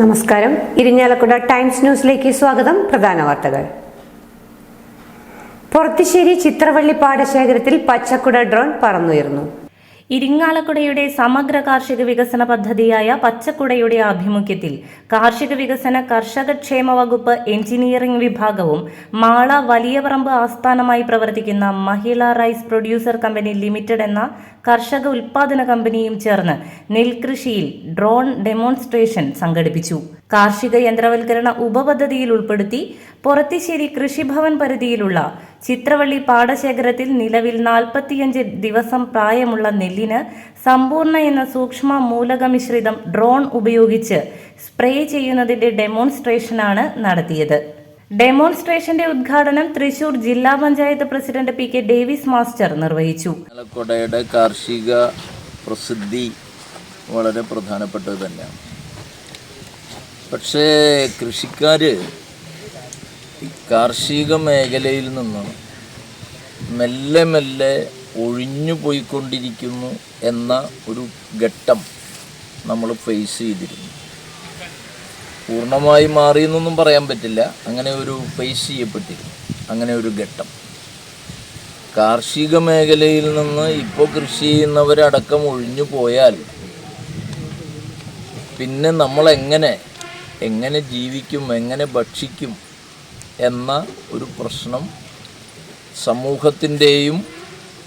നമസ്കാരം. ഇരിഞ്ഞാലക്കുട ടൈംസ് ന്യൂസിലേക്ക് സ്വാഗതം. പ്രധാന വാർത്തകൾ. പൊറത്തിശ്ശേരി ചിത്രവള്ളി പാടശേഖരത്തിൽ പച്ചക്കുട ഡ്രോൺ പറന്നുയർന്നു. ഇരിങ്ങാലക്കുടയുടെ സമഗ്ര കാർഷിക വികസന പദ്ധതിയായ പച്ചക്കുടയുടെ ആഭിമുഖ്യത്തിൽ കാർഷിക വികസന കർഷക ക്ഷേമ വകുപ്പ് എഞ്ചിനീയറിംഗ് വിഭാഗവും മാള വലിയപറമ്പ് ആസ്ഥാനമായി പ്രവർത്തിക്കുന്ന Mahila rice producer company limited എന്ന കർഷക ഉൽപാദന കമ്പനിയും ചേർന്ന് നെൽകൃഷിയിൽ ഡ്രോൺ ഡെമോൺസ്ട്രേഷൻ സംഘടിപ്പിച്ചു. കാർഷിക യന്ത്രവൽക്കരണ ഉപപദ്ധതിയിൽ ഉൾപ്പെടുത്തി പൊറത്തിശ്ശേരി കൃഷിഭവൻ പരിധിയിലുള്ള ചിത്രവള്ളി പാടശേഖരത്തിൽ നിലവിൽ നാൽപ്പത്തിയഞ്ച് ദിവസം പ്രായമുള്ള നെല്ലിന് സമ്പൂർണ എന്ന സൂക്ഷ്മ മൂലക മിശ്രിതം ഡ്രോൺ ഉപയോഗിച്ച് സ്പ്രേ ചെയ്യുന്നതിന്റെ ഡെമോൺസ്ട്രേഷനാണ് നടത്തിയത്. ഡെമോൺസ്ട്രേഷന്റെ ഉദ്ഘാടനം തൃശൂർ ജില്ലാ panchayat president P K Davis master നിർവഹിച്ചു. കാർഷിക പ്രസിദ്ധി വളരെ പ്രധാനപ്പെട്ടത് തന്നെയാണ്. പക്ഷേ കൃഷിക്കാർ കാർഷിക മേഖലയിൽ നിന്ന് മെല്ലെ മെല്ലെ ഒഴിഞ്ഞു പോയിക്കൊണ്ടിരിക്കുന്നു എന്ന ഒരു ഘട്ടം നമ്മൾ ഫേസ് ചെയ്തിരുന്നു. പൂർണമായി മാറി എന്നൊന്നും പറയാൻ പറ്റില്ല. അങ്ങനെ ഒരു ഫേസ് ചെയ്യപ്പെട്ടിരുന്നു. അങ്ങനെ ഒരു ഘട്ടം. കാർഷിക മേഖലയിൽ നിന്ന് ഇപ്പോൾ കൃഷി ചെയ്യുന്നവരടക്കം ഒഴിഞ്ഞു പോയാൽ പിന്നെ നമ്മൾ എങ്ങനെ ജീവിക്കും എങ്ങനെ ഭക്ഷിക്കും എന്ന ഒരു പ്രശ്നം സമൂഹത്തിന്റെയും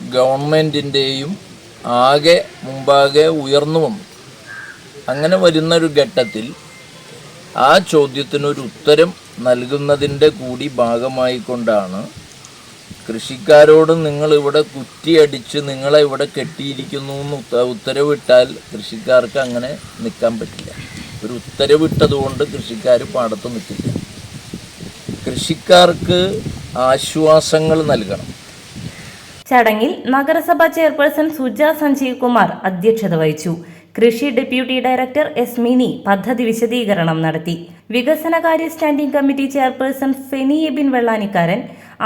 ഗവൺമെന്റിന്റെയും ആകെ മുമ്പാകെ ഉയർന്നു വന്നു. അങ്ങനെ വരുന്നൊരു ഘട്ടത്തിൽ ആ ചോദ്യത്തിനൊരു ഉത്തരം നൽകുന്നതിന്റെ കൂടി ഭാഗമായിക്കൊണ്ടാണ് കൃഷിക്കാരോട് നിങ്ങളിവിടെ കുറ്റിയടിച്ച് നിങ്ങളെ ഇവിടെ കെട്ടിയിരിക്കുന്നു എന്ന് ഉത്ത- ഉത്തരവിട്ടാൽ കൃഷിക്കാർക്ക് അങ്ങനെ നിൽക്കാൻ പറ്റില്ല. ഒരു ഉത്തരവിട്ടതുകൊണ്ട് കൃഷിക്കാർ പാടത്ത് നിൽക്കില്ല. കൃഷിക്കാർക്ക് ആശ്വാസങ്ങൾ നൽകണം. ചടങ്ങിൽ നഗരസഭാ ചെയർപേഴ്സൺ സുജ സഞ്ജീവ് കുമാർ അധ്യക്ഷത വഹിച്ചു. കൃഷി ഡെപ്യൂട്ടി ഡയറക്ടർ എസ് മിനി പദ്ധതി വിശദീകരണം നടത്തി. വികസനകാര്യ standing committee chairperson Feni Ebin Vellanikkaran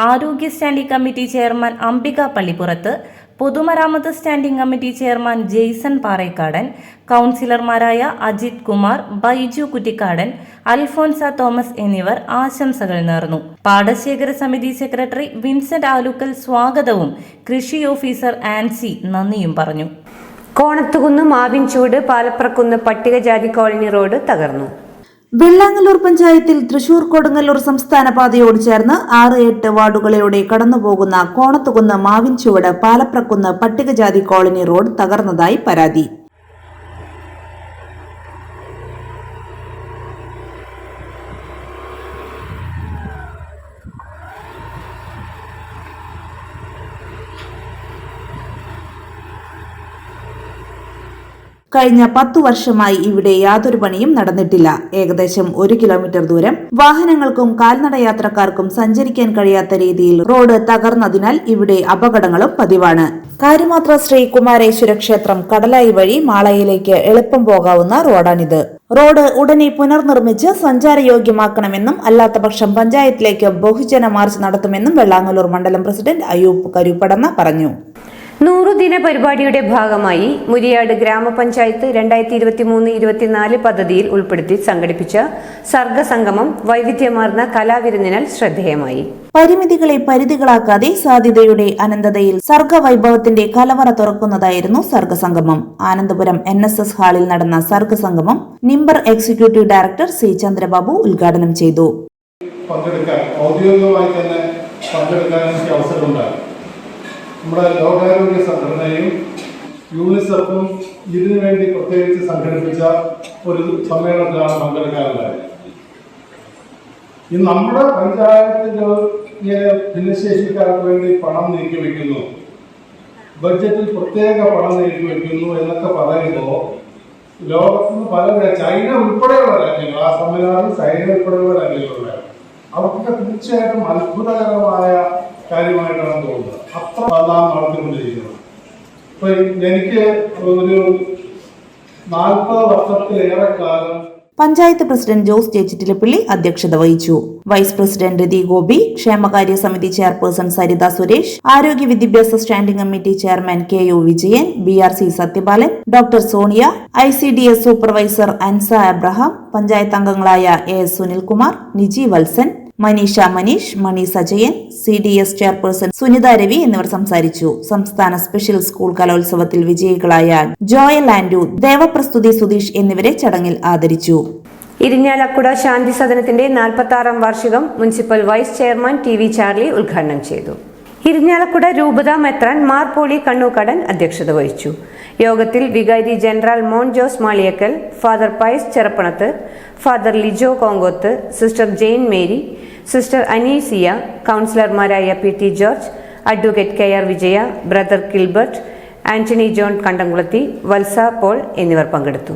ആരോഗ്യ standing committee chairman Ambika Pallippurath പൊതുമരാമത്ത് standing committee chairman Jaison Parekkadan കൗൺസിലർമാരായ അജിത് കുമാർ ബൈജു കുറ്റിക്കാടൻ അൽഫോൻസ തോമസ് എന്നിവർ ആശംസകൾ നേർന്നു. പാടശേഖര സമിതി സെക്രട്ടറി വിൻസെന്റ് ആലുക്കൽ സ്വാഗതവും കൃഷി ഓഫീസർ ആൻസി നന്ദിയും പറഞ്ഞു. കോണത്തുകുന്ന് മാവിൻചൂട് പാലപ്രക്കുന്ന് പട്ടികജാതി കോളനി റോഡ് തകർന്നു. വെള്ളാങ്ങല്ലൂർ പഞ്ചായത്തിൽ തൃശൂർ കൊടുങ്ങല്ലൂർ സംസ്ഥാന പാതയോട് ചേർന്ന് ആറ് എട്ട് വാർഡുകളിലൂടെ കടന്നുപോകുന്ന കോണത്തുകുന്ന് മാവിൻചുവട് പാലപ്രക്കുന്ന് പട്ടികജാതി കോളനി റോഡ് തകർന്നതായി പരാതി. കഴിഞ്ഞ പത്തു വർഷമായി ഇവിടെ യാതൊരു പണിയും നടന്നിട്ടില്ല. ഏകദേശം ഒരു കിലോമീറ്റർ ദൂരം വാഹനങ്ങൾക്കും കാൽനടയാത്രക്കാർക്കും സഞ്ചരിക്കാൻ കഴിയാത്ത രീതിയിൽ റോഡ് തകർന്നതിനാൽ ഇവിടെ അപകടങ്ങളും പതിവാണ്. കാര്യമാത്ര ശ്രീ കുമാരേശ്വര ക്ഷേത്രം കടലായി വഴി മാളയിലേക്ക് എളുപ്പം പോകാവുന്ന റോഡാണിത്. റോഡ് ഉടനെ പുനർനിർമ്മിച്ച് സഞ്ചാരയോഗ്യമാക്കണമെന്നും അല്ലാത്തപക്ഷം പഞ്ചായത്തിലേക്ക് ബഹുജന മാർച്ച് നടത്തുമെന്നും വെള്ളാങ്ങല്ലൂർ മണ്ഡലം പ്രസിഡന്റ് അയൂബ് കരുപ്പടന്ന പറഞ്ഞു. നൂറുദിന പരിപാടിയുടെ ഭാഗമായി മുരിയാട് ഗ്രാമപഞ്ചായത്ത് രണ്ടായിരത്തി ഇരുപത്തി മൂന്ന് ഇരുപത്തിനാല് പദ്ധതിയിൽ ഉൾപ്പെടുത്തി സംഘടിപ്പിച്ച സർഗസംഗമം വൈവിധ്യമാർന്ന കലാവിരുന്നിനാൽ ശ്രദ്ധേയമായി. പരിമിതികളെ പരിധികളാക്കാതെ സാധ്യതയുടെ അനന്തതയിൽ സർഗവൈഭവത്തിന്റെ കലവറ തുറക്കുന്നതായിരുന്നു Sargasangamam. Anandapuram N S S ഹാളിൽ നടന്ന Sargasangamam നിംബർ executive director C Chandrababu ഉദ്ഘാടനം ചെയ്തു. പങ്കെടുക്കാൻ ഔദ്യോഗികമായി തന്നെ പങ്കെടുക്കാൻ എനിക്ക് അവസരമുണ്ടായി. നമ്മുടെ ലോകാരോഗ്യ സംഘടനയും യൂണിസെഫും ഇതിനു വേണ്ടി പ്രത്യേകിച്ച് സംഘടിപ്പിച്ച ഒരു സമ്മേളനത്തിലാണ് പങ്കെടുക്കാറുണ്ടായത് ഈ നമ്മുടെ പഞ്ചായത്തിൽ ഭിന്നശേഷിക്കാർക്ക് വേണ്ടി പണം നീക്കി വയ്ക്കുന്നു ബഡ്ജറ്റിൽ പ്രത്യേക പണം നീക്കി വയ്ക്കുന്നു എന്നൊക്കെ പറയുമ്പോൾ ലോകത്തിന് പല ചൈന ഉൾപ്പെടെയുള്ള രാജ്യങ്ങൾ ആ സമ്മേളനം ചൈന ഉൾപ്പെടെയുള്ള രാജ്യങ്ങളുണ്ട്. അവർക്കൊക്കെ തീർച്ചയായിട്ടും അത്ഭുതകരമായ കാര്യമായിട്ടാണ് തോന്നുന്നത് അത്ര നടത്തിക്കൊണ്ടിരിക്കുന്നത് ഇപ്പൊ എനിക്ക് ഒരു നാൽപ്പത് വർഷത്തിലേറെ കാലം പഞ്ചായത്ത് പ്രസിഡന്റ് ജോസ് ചേച്ചിറ്റിലപ്പള്ളി അധ്യക്ഷത വഹിച്ചു. വൈസ് പ്രസിഡന്റ് രതി ഗോപി ക്ഷേമകാര്യ സമിതി ചെയർപേഴ്സൺ സരിത സുരേഷ് ആരോഗ്യ വിദ്യാഭ്യാസ standing committee chairman K U Vijayan B R C Sathyapalan doctor Sonia I C D S supervisor Ansa Abraham panchayat അംഗങ്ങളായ A Sunilkumar Niji Valsan Maneesha Maneesh Mani Sajayan C D S chairperson Sunitha Ravi എന്നിവർ സംസാരിച്ചു. സംസ്ഥാന special school കലോത്സവത്തിൽ വിജയികളായ Joel Anto ദേവപ്രസ്തുതി Sudheesh എന്നിവരെ ചടങ്ങിൽ ആദരിച്ചു. ഇരിഞ്ഞാലക്കുട ശാന്തി സദനത്തിന്റെ നാൽപ്പത്തി ആറാം വാർഷികം municipal vice chairman T V Charlie ഉദ്ഘാടനം ചെയ്തു. ഇരിഞ്ഞാലക്കുട രൂപത മെത്രാൻ മാർ പോളി കണ്ണൂക്കടൻ അധ്യക്ഷത വഹിച്ചു. യോഗത്തിൽ വികാരി ജനറൽ മോൺ Jose Maliyakkal father Pius Cherappanath father Lijo Kongoth sister Jane Mary sister Aneesia കൗൺസിലർമാരായ P T George advocate K R Vijaya brother Gilbert Antony John Kandamkulathi Valsa Paul എന്നിവർ പങ്കെടുത്തു.